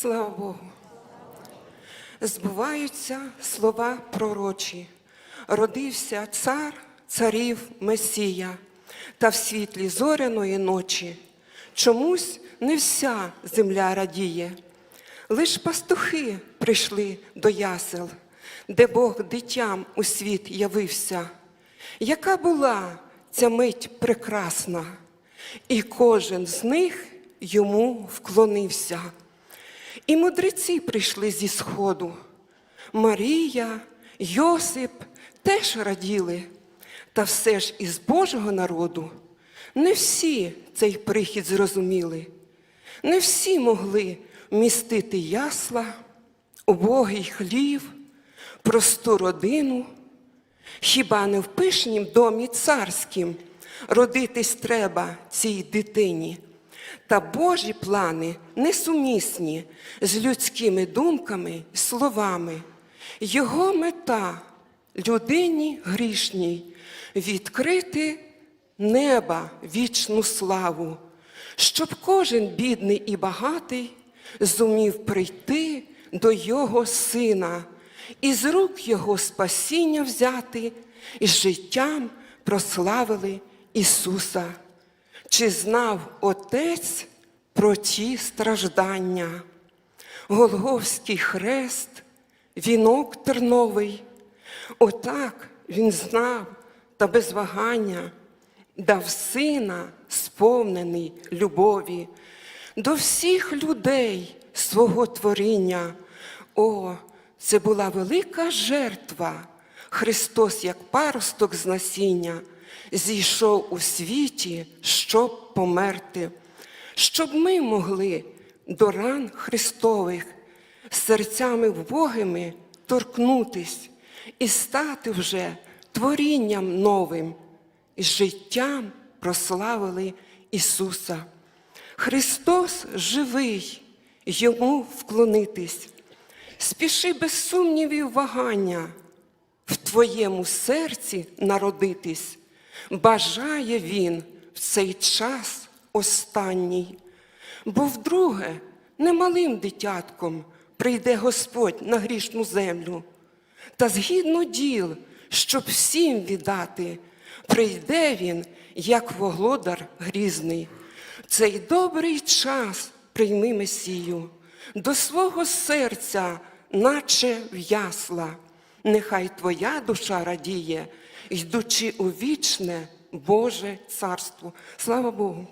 Слава Богу. Збуваються слова пророчі. Родився цар царів Месія, та в світлі зоряної ночі. Чомусь не вся земля радіє. Лиш пастухи прийшли до ясел, де Бог дитям у світ явився. Яка була ця мить прекрасна, і кожен з них йому вклонився. І мудреці прийшли зі сходу. Марія, Йосип теж раділи, та все ж із Божого народу не всі цей прихід зрозуміли, не всі могли вмістити ясла, убогий хлів, просту родину. Хіба не в пишнім домі царськім родитись треба цій дитині? Та Божі плани несумісні з людськими думками і словами. Його мета людині грішній відкрити неба вічну славу, щоб кожен бідний і багатий зумів прийти до Його Сина і з рук Його спасіння взяти, і життям прославили Ісуса. Чи знав Отець про ті страждання? Голговський хрест, вінок терновий, отак він знав та без вагання дав сина, сповнений любові, до всіх людей свого творіння. О, це була велика жертва. Христос, як паросток з насіння, зійшов у світі, щоб померти, щоб ми могли до ран Христових серцями вбогими торкнутись і стати вже творінням новим, і життям прославили Ісуса. Христос живий, йому вклонитись. Спіши без сумнівів вагання в твоєму серці народитись, бажає він в цей час останній, бо вдруге немалим дитятком прийде Господь на грішну землю, та згідно діл, щоб всім віддати, прийде він, як воглодар грізний. Цей добрий час прийми Месію до свого серця, наче в ясла. Нехай твоя душа радіє, йдучи у вічне Боже царство. Слава Богу!